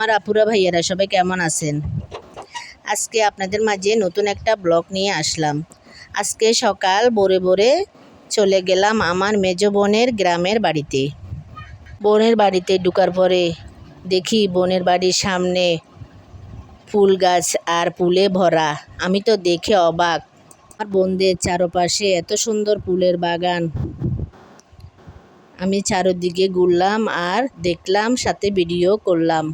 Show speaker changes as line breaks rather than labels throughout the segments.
আমার আপুরা ভাইয়ারা, সবাই কেমন আছেন? আজকে আপনাদের মাঝে নতুন একটা ব্লগ নিয়ে আসলাম। আজকে সকাল ভোরে ভোরে চলে গেলাম আমার মেজ বোনের গ্রামের বাড়িতে। বোনের বাড়িতে ঢুকার পরে দেখি বোনের বাড়ির সামনে ফুল গাছ আর ফুলে ভরা। আমি তো দেখে অবাক। আমার বোনদের চারপাশে এত সুন্দর ফুলের বাগান। আমি চারদিকে ঘুরলাম আর দেখলাম, সাথে ভিডিও করলাম।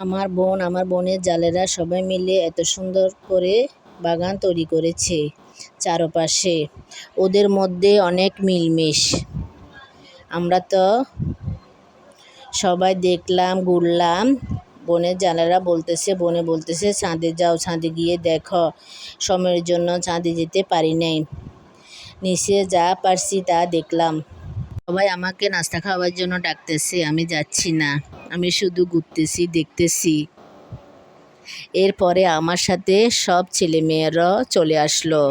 আমার বোন, আমার বোনের জালেরা সবাই মিলে এত সুন্দর করে বাগান তৈরি করেছে চারপাশে। ওদের মধ্যে অনেক মিলমিশ। আমরা তো সবাই দেখলাম, ঘুরলাম। বোনের জালেরা বলতেছে, বনে বলতেছে চাঁদে যাও চাঁদে গিয়ে দেখো। সময়ের জন্য চাঁদে যেতে পারি নাই। নিচে যা পারছি তা দেখলাম। সবাই আমাকে নাস্তা খাওয়ার জন্য ডাকতেছে, আমি যাচ্ছি না। আমি শুধু ঘুরতেছি, দেখতেছি। এরপরে আমার সাথে সব ছেলেমেয়েরা চলে আসলো।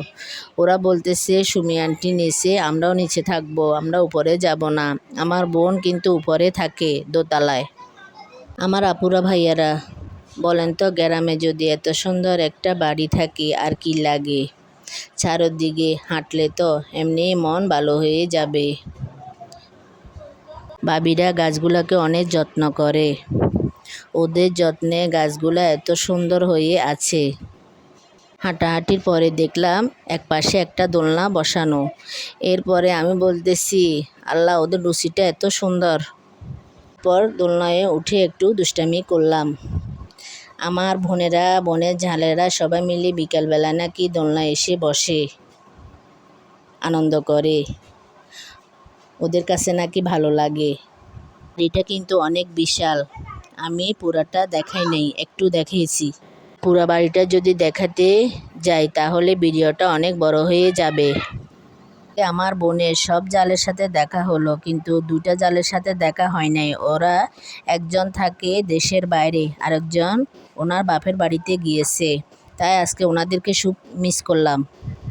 ওরা বলতেছে, সুমি আন্টি নিচে, আমরাও নিচে থাকব, আমরা উপরে যাব না। আমার বোন কিন্তু উপরে থাকে দোতলায়। আমার আপুরা ভাইয়ারা, বলেন তো গ্রামে যদি এত সুন্দর একটা বাড়ি থাকে, আর কি লাগে? চারদিকে হাঁটলে তো এমনি মন ভালো হয়ে যাবে। বাবিরা গাছগুলোকে অনেক যত্ন করে। ওদের যত্নে গাছগুলো এত সুন্দর হয়ে আছে। হাঁটাহাঁটির পরে দেখলাম এক পাশে একটা দোলনা বসানো। এরপরে আমি বলতেছি, আল্লাহ, ওদের রুচিটা এত সুন্দর। পর দোলনায় উঠে একটু দুষ্টামি করলাম। আমার বোনেরা, বোনের ঝালেরা সবাই মিলে বিকালবেলা নাকি দোলনায় এসে বসে, আনন্দ করে। ওদের কাছে নাকি ভালো লাগে। এটা কিন্তু অনেক বিশাল। আমি পুরাটা দেখাই নাই, একটু দেখিয়েছি পুরা বাড়িটা যদি দেখাতে যাই, তাহলে ভিডিওটা অনেক বড় হয়ে যাবে। আমার বোনের সব জালের সাথে দেখা হলো, কিন্তু দুইটা জালের সাথে দেখা হয় নাই। ওরা একজন থাকে দেশের বাইরে, আরেকজন ওনার বাপের বাড়িতে গিয়েছে। তাই আজকে ওনাদেরকে খুব মিস করলাম।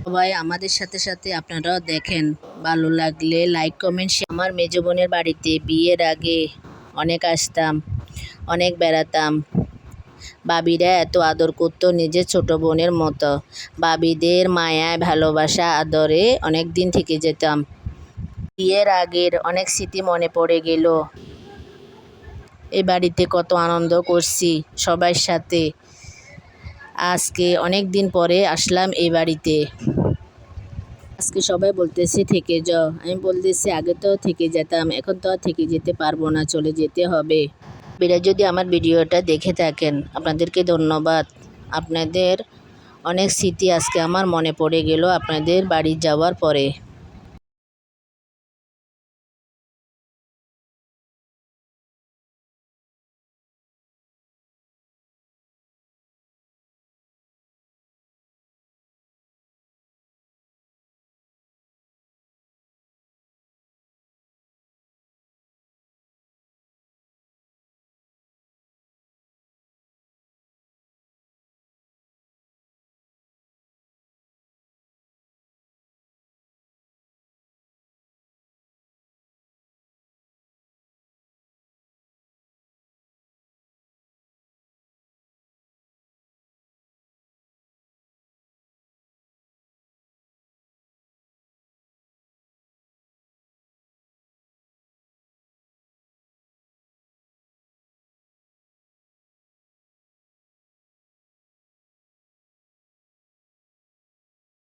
সবাই আমাদের সাথে সাথে আপনারাও দেখেন। ভালো লাগলে লাইক কমেন্ট আমার মেজ বোনের বাড়িতে বিয়ের আগে অনেক আসতাম, অনেক বেড়াতাম। বাবিরা এত আদর করতো নিজের ছোট বোনের মতো। বাবিদের মায়ায়, ভালোবাসা, আদরে অনেক দিন থেকে যেতাম। বিয়ের আগের অনেক স্মৃতি মনে পড়ে গেল। এই বাড়িতে কত আনন্দ করছি সবার সাথে। আজকে অনেক দিন পরে আসলাম এই বাড়িতে। আজকে সবাই বলতেছে থেকে যাও। আমি বলতেছি আগে তো থেকে যেতাম, এখন তো আর থেকে যেতে পারব না, চলে যেতে হবে। বিরা যদি আমার ভিডিওটা দেখে থাকেন, আপনাদেরকে ধন্যবাদ। আপনাদের অনেক স্মৃতি আজকে আমার মনে পড়ে গেল আপনাদের বাড়ি যাওয়ার পরে।